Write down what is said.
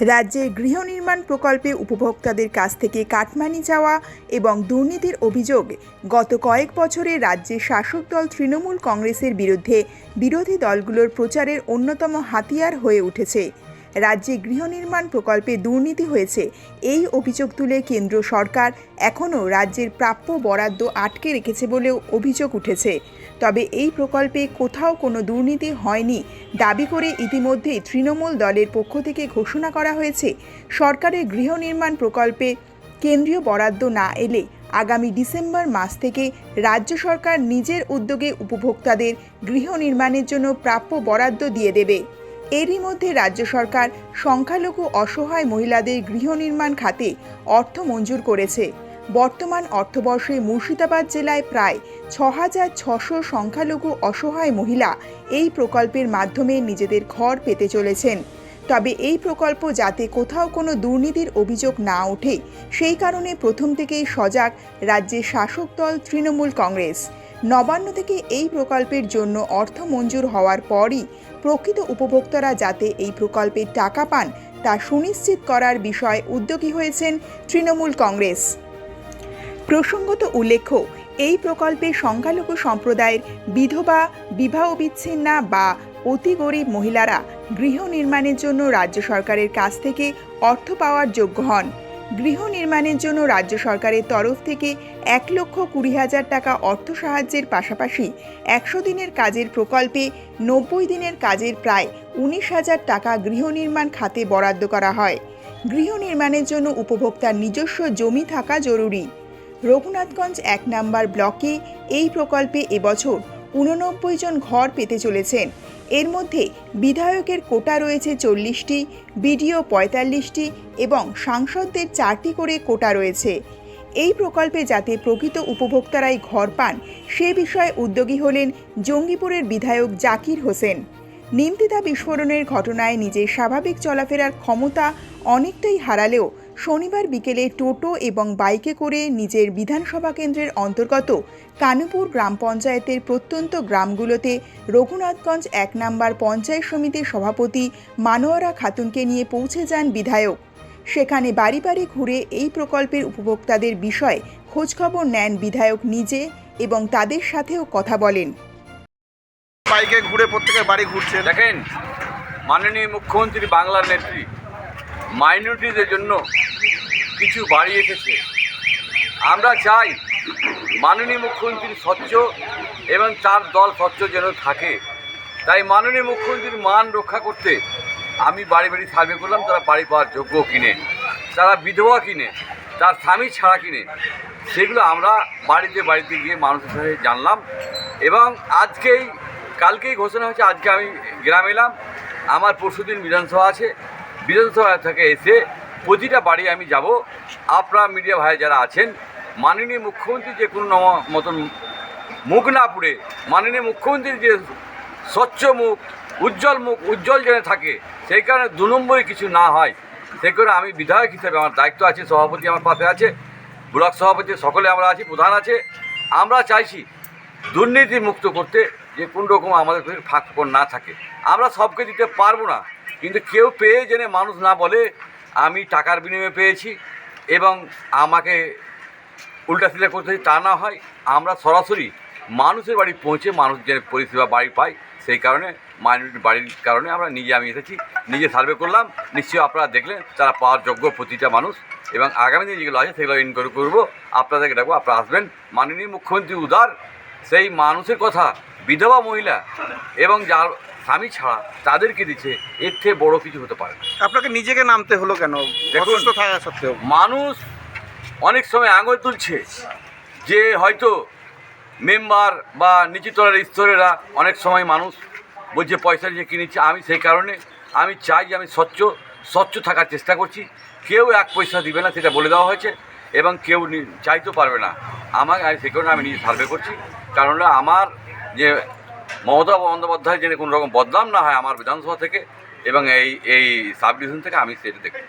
রাজ্যে গৃহ নির্মাণ প্রকল্পে উপভোক্তাদের কাছ থেকে কাটমানি চাওয়া এবং দুর্নীতির অভিযোগ গত কয়েক বছরে রাজ্যের শাসক দল তৃণমূল কংগ্রেসের বিরুদ্ধে বিরোধী দলগুলোর প্রচারের অন্যতম হাতিয়ার হয়ে উঠেছে। রাজ্যে গৃহ নির্মাণ প্রকল্পে দুর্নীতি হয়েছে। এই অভিযোগ তুলে কেন্দ্র সরকার এখনও রাজ্যের প্রাপ্য বরাদ্দ আটকে রেখেছে বলেও অভিযোগ উঠেছে। তবে এই প্রকল্পে কোথাও কোনো দুর্নীতি হয়নি। দাবি করে ইতিমধ্যেই তৃণমূল দলের পক্ষ থেকে ঘোষণা করা হয়েছে, সরকারের গৃহ নির্মাণ প্রকল্পে কেন্দ্রীয় বরাদ্দ না এলে আগামী ডিসেম্বর মাস থেকে রাজ্য সরকার নিজের উদ্যোগে উপভোক্তাদের গৃহ নির্মাণের জন্য প্রাপ্য বরাদ্দ দিয়ে দেবে। এরই মধ্যে রাজ্য সরকার সংখ্যালঘু অসহায় মহিলাদের গৃহ নির্মাণ খাতে অর্থ মঞ্জুর করেছে। বর্তমান অর্থবর্ষে মুর্শিদাবাদ জেলায় প্রায় ছ হাজার ছশো সংখ্যালঘু অসহায় মহিলা এই প্রকল্পের মাধ্যমে নিজেদের ঘর পেতে চলেছেন। তবে এই প্রকল্প যাতে কোথাও কোনো দুর্নীতির অভিযোগ না ওঠে, সেই কারণে প্রথম থেকেই সজাগ রাজ্যের শাসক দল তৃণমূল কংগ্রেস। নবান্ন থেকে এই প্রকল্পের জন্য অর্থ মঞ্জুর হওয়ার পরই প্রকৃত উপভোক্তারা যাতে এই প্রকল্পের টাকা পান তা সুনিশ্চিত করার বিষয়ে উদ্যোগী হয়েছেন তৃণমূল কংগ্রেস। প্রসঙ্গত উল্লেখ্য, এই প্রকল্পে সংখ্যালঘু সম্প্রদায়ের বিধবা বিবাহ বিচ্ছিন্না বা অতি গরিব মহিলারা গৃহ নির্মাণের জন্য রাজ্য সরকারের কাছ থেকে অর্থ পাওয়ার যোগ্য হন। গৃহ নির্মাণের জন্য রাজ্য সরকারের তরফ থেকে এক লক্ষ কুড়ি হাজার টাকা অর্থ সাহায্যের পাশাপাশি একশো দিনের কাজের প্রকল্পে নব্বই দিনের কাজের প্রায় উনিশ হাজার টাকা গৃহ নির্মাণ খাতে বরাদ্দ করা হয়। গৃহ নির্মাণের জন্য উপভোক্তার নিজস্ব জমি থাকা জরুরি। রঘুনাথগঞ্জ এক নম্বর ব্লকে এই প্রকল্পে এবছর উননব্বই জন ঘর পেতে চলেছেন। এর মধ্যে বিধায়কের কোটা রয়েছে চল্লিশটি, বিডিও পঁয়তাল্লিশটি এবং সাংসদদের চারটি করে কোটা রয়েছে। এই প্রকল্পে যাতে প্রকৃত উপভোক্তারাই ঘর পান, সে বিষয়ে উদ্যোগী হলেন জঙ্গিপুরের বিধায়ক জাকির হোসেন। নিমতিতা বিস্ফোরণের ঘটনায় নিজের স্বাভাবিক চলাফেরার ক্ষমতা অনেকটাই হারালেও শনিবার বিকেলে টোটো এবং বাইকে করে নিজের বিধানসভা কেন্দ্রের অন্তর্গত কানুপুর গ্রাম পঞ্চায়েতের প্রত্যন্ত গ্রামগুলোতে রঘুনাথগঞ্জ এক নম্বর পঞ্চায়েত সমিতির সভাপতি মানোয়ারা খাতুনকে নিয়ে পৌঁছে যান বিধায়ক। সেখানে বাড়ি বাড়ি ঘুরে এই প্রকল্পের উপভোক্তাদের বিষয়ে খোঁজখবর নেন বিধায়ক নিজে এবং তাদের সাথেও কথা বলেন। বাইকে ঘুরে প্রত্যেকের বাড়ি ঘুরছে দেখেন মাননীয় মুখ্যমন্ত্রী বাংলার নেত্রী মাইনরিটিদের জন্য কিছু বাড়ি এসেছে। আমরা চাই মাননীয় মুখ্যমন্ত্রী স্বচ্ছ এবং তার দল স্বচ্ছ যেন থাকে। তাই মাননীয় মুখ্যমন্ত্রীর মান রক্ষা করতে আমি বাড়ি বাড়ি সার্ভে করলাম, তারা বাড়ি পাওয়ার যোগ্য কিনে, তারা বিধবা কিনে, তার স্বামী ছাড়া কিনে, সেগুলো আমরা বাড়িতে বাড়িতে গিয়ে মানুষের সাথে জানলাম এবং আজকেই, কালকেই ঘোষণা হয়েছে, আজকে আমি গ্রামে এলাম, আমার পরশুদিন বিধানসভা আছে, বিধানসভা থেকে এসে প্রতিটা বাড়ি আমি যাব। আপনারা মিডিয়া ভাই যারা আছেন, মাননীয় মুখ্যমন্ত্রী যে কোনো মতন মুখ না পুড়ে, মাননীয় মুখ্যমন্ত্রীর যে স্বচ্ছ মুখ, উজ্জ্বল মুখ, উজ্জ্বল যেন থাকে, সেই কারণে দু নম্বরে কিছু না হয়। সেই কারণে আমি বিধায়ক হিসেবে আমার দায়িত্ব আছে, সভাপতি আমার পাশে আছে, ব্লক সভাপতি সকলে আমরা আছি, প্রধান আছে। আমরা চাইছি দুর্নীতি মুক্ত করতে যে কোন রকম আমাদের ফাঁক না থাকে। আমরা সবকে দিতে পারব না, কিন্তু কেউ পেয়ে জেনে মানুষ না বলে আমি টাকার বিনিময়ে পেয়েছি এবং আমাকে উল্টা সিধা করতে তা না হয়, আমরা সরাসরি মানুষের বাড়ি পৌঁছে মানুষ যে পরিষেবা বাড়ি পাই সেই কারণে মাইনরিটি বাড়ির কারণে আমরা নিজে আমি এসেছি, নিজে সার্ভে করলাম, নিশ্চয়ই আপনারা দেখলেন তারা পাওয়ার যোগ্য প্রতিটা মানুষ এবং আগামী দিনে যেগুলো আছে সেগুলো ইনকোয়ারি করব, আপনাদেরকে ডাকবো, আপনারা আসবেন। মাননীয় মুখ্যমন্ত্রী উদার, সেই মানুষের কথা বিধবা মহিলা এবং যার স্বামী ছাড়া তাদেরকে দিচ্ছে এর থেকে বড় কিছু হতে পারে আপনাকে নিজেকে নামতে হলো কেন। অসুস্থ থাকা সত্ত্বেও। মানুষ অনেক সময় আঙুল তুলছে যে হয়তো মেম্বার বা নিচুতলার স্তরেরা অনেক সময় মানুষ বলছে পয়সা দিয়ে কিনেছে আমি সেই কারণে আমি চাই যে আমি স্বচ্ছ স্বচ্ছ থাকার চেষ্টা করছি। কেউ এক পয়সা দিবে না সেটা বলে দেওয়া হয়েছে এবং কেউ চাইতেও পারবে না। আমার সেই কারণে আমি নিজে সার্ভে করছি। কারণ আমার যে মমতা বন্দ্যোপাধ্যায় যেন কোনো রকম বদনাম না হয় আমার বিধানসভা থেকে এবং এই এই সাব ডিভিশন থেকে আমি সেটি দেখি।